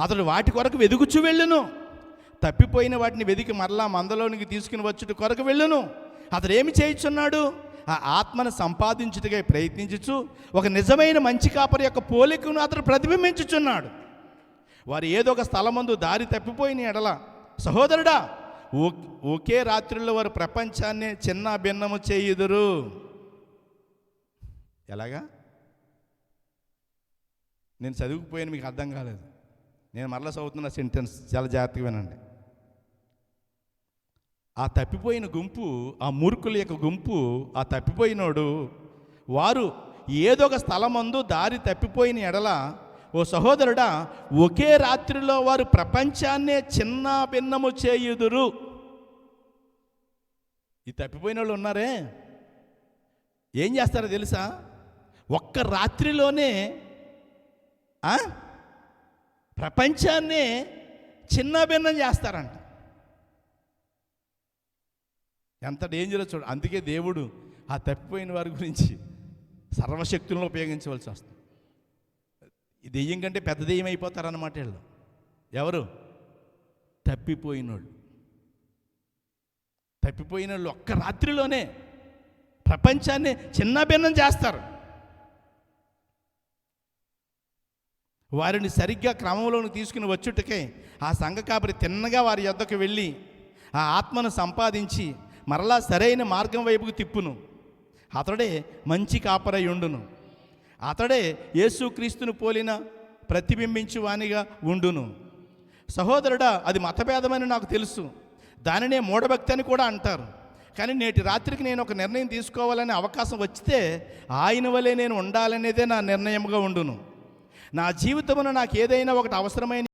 అతడు వాటి కొరకు వెదుగుచు వెళ్ళును. తప్పిపోయిన వాటిని వెదికి మరలా మందలోనికి తీసుకుని వచ్చుట కొరకు వెళ్ళును. అతడు ఏమి చేయుచున్నాడు? ఆ ఆత్మను సంపాదించుటగా ప్రయత్నించుచు ఒక నిజమైన మంచి కాపరి యొక్క పోలికను అతడు ప్రతిబింబించుచున్నాడు. వారు ఏదో ఒక స్థలమందు దారి తప్పిపోయిన ఎడల సహోదరుడా ఓ- ఒకే రాత్రిలో వారు ప్రపంచాన్ని చిన్న భిన్నము చేయుదురు. ఎలాగా? నేను చదువుకుపోయాను మీకు అర్థం కాలేదు. నేను మరలా చదువుతున్న సెంటెన్స్ చాలా జాగ్రత్తగా వినండి ఆ తప్పిపోయిన గుంపు ఆ మూర్ఖుల యొక్క గుంపు ఆ తప్పిపోయినోడు వారు ఏదో ఒక స్థలమందు దారి తప్పిపోయిన ఎడల ఓ సహోదరుడా ఒకే రాత్రిలో వారు ప్రపంచాన్నే చిన్న భిన్నము చేయుదురు. ఈ తప్పిపోయిన వాళ్ళు ఉన్నారే? ఏం చేస్తారో తెలుసా? ఒక్క రాత్రిలోనే ఆ? ప్రపంచాన్నే చిన్న భిన్నం చేస్తారంట. ఎంత డేంజరో చూడు. అందుకే దేవుడు ఆ తప్పిపోయిన వారి గురించి సర్వశక్తులను ఉపయోగించవలసి వస్తుంది. ఈ దెయ్యం కంటే పెద్ద దెయ్యం అయిపోతారన్నమాట వీళ్ళు. ఎవరు? తప్పిపోయిన వాళ్ళు తప్పిపోయిన వాళ్ళు ఒక్క రాత్రిలోనే ప్రపంచాన్ని చిన్న భిన్నం చేస్తారు. వారిని సరిగ్గా క్రమంలోకి తీసుకుని వచ్చుటకే ఆ సంఘ కాపరి తిన్నగా వారి యొద్దకు వెళ్ళి ఆ ఆత్మను సంపాదించి మరలా సరైన మార్గం వైపుకు తిప్పును. అతడే మంచి కాపరై ఉండును అతడే యేసుక్రీస్తును పోలిన ప్రతిబింబించువానిగా ఉండును. సహోదరుడా అది మతభేదమని నాకు తెలుసు. దానినే మూఢభక్తి అని కూడా అంటారు. కానీ నేటి రాత్రికి నేను ఒక నిర్ణయం తీసుకోవాలనే అవకాశం వచ్చితే ఆయన వలె నేను ఉండాలనేదే నా నిర్ణయంగా ఉండును. నా జీవితంలో నాకు ఏదైనా ఒకటి అవసరమైన